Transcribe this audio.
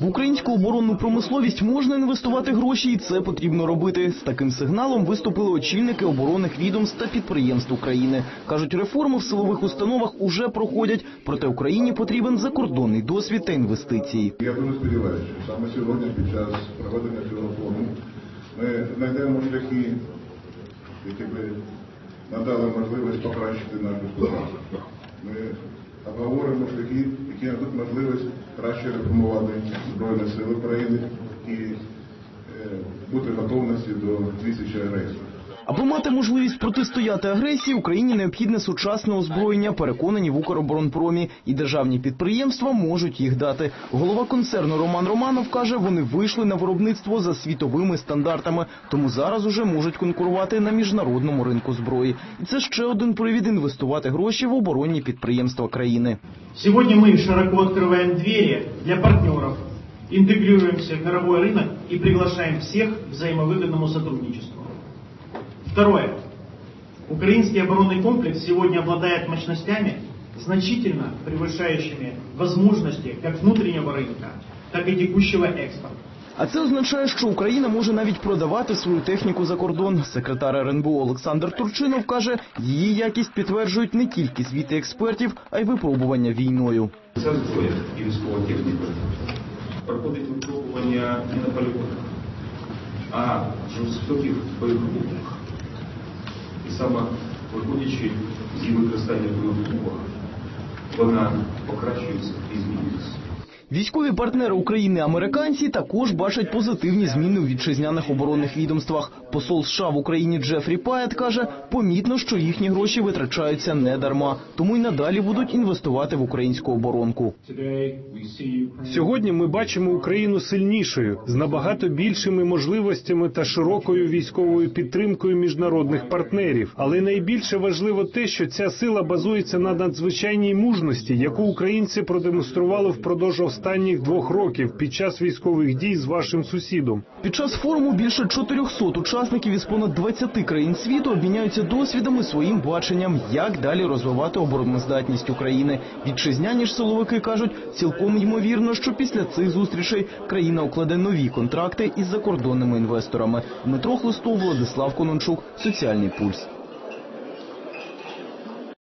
В українську оборонну промисловість можна інвестувати гроші, і це потрібно робити. З таким сигналом виступили очільники оборонних відомств та підприємств України. кажуть, реформи в силових установах уже проходять, проте Україні потрібен закордонний досвід та інвестиції. Я дуже сподіваюся, що саме сьогодні, під час проведення цього форуму, ми знайдемо шляхи, які би надали можливість покращити наш господарство. Ми обговоримо шляхи, які дадуть можливість краще реформувати Збройні Сили України і е, бути готовності до тисячі агресії. Аби мати можливість протистояти агресії, Україні необхідне сучасне озброєння, переконані в Укроборонпромі, і державні підприємства можуть їх дати. Голова концерну Роман Романов каже, вони вийшли на виробництво за світовими стандартами, тому зараз уже можуть конкурувати на міжнародному ринку зброї. І це ще один привід інвестувати гроші в оборонні підприємства країни. Сегодня мы широко открываем двери для партнеров, интегрируемся в мировой рынок и приглашаем всех к взаимовыгодному сотрудничеству. Второе. Украинский оборонный комплекс сегодня обладает мощностями, значительно превышающими возможности как внутреннего рынка, так и текущего экспорта. А це означає, що Україна може навіть продавати свою техніку за кордон. Секретар РНБО Олександр Турчинов каже, її якість підтверджують не тільки звіти експертів, а й випробування війною. Ця зброя і військова техніка проходить випробування не на полігонах, а в жорстоких бойових умовах. Саме виходячи з її використання в вона покращується і змінюється. Військові партнери України американці також бачать позитивні зміни у вітчизняних оборонних відомствах. Посол США в Україні Джефрі Паєт каже, помітно, що їхні гроші витрачаються не дарма, тому й надалі будуть інвестувати в українську оборонку. Сьогодні ми бачимо Україну сильнішою з набагато більшими можливостями та широкою військовою підтримкою міжнародних партнерів. Але найбільше важливо те, що ця сила базується на надзвичайній мужності, яку українці продемонстрували впродовж останніх двох років під час військових дій з вашим сусідом. Під час форуму більше 400 учасників із понад 20 країн світу обміняються досвідами своїм баченням, як далі розвивати обороноздатність України. Вітчизняні ж силовики кажуть, цілком ймовірно, що після цих зустрічей країна укладе нові контракти із закордонними інвесторами. Дмитро Хлистов, Владислав Конончук, Соціальний пульс.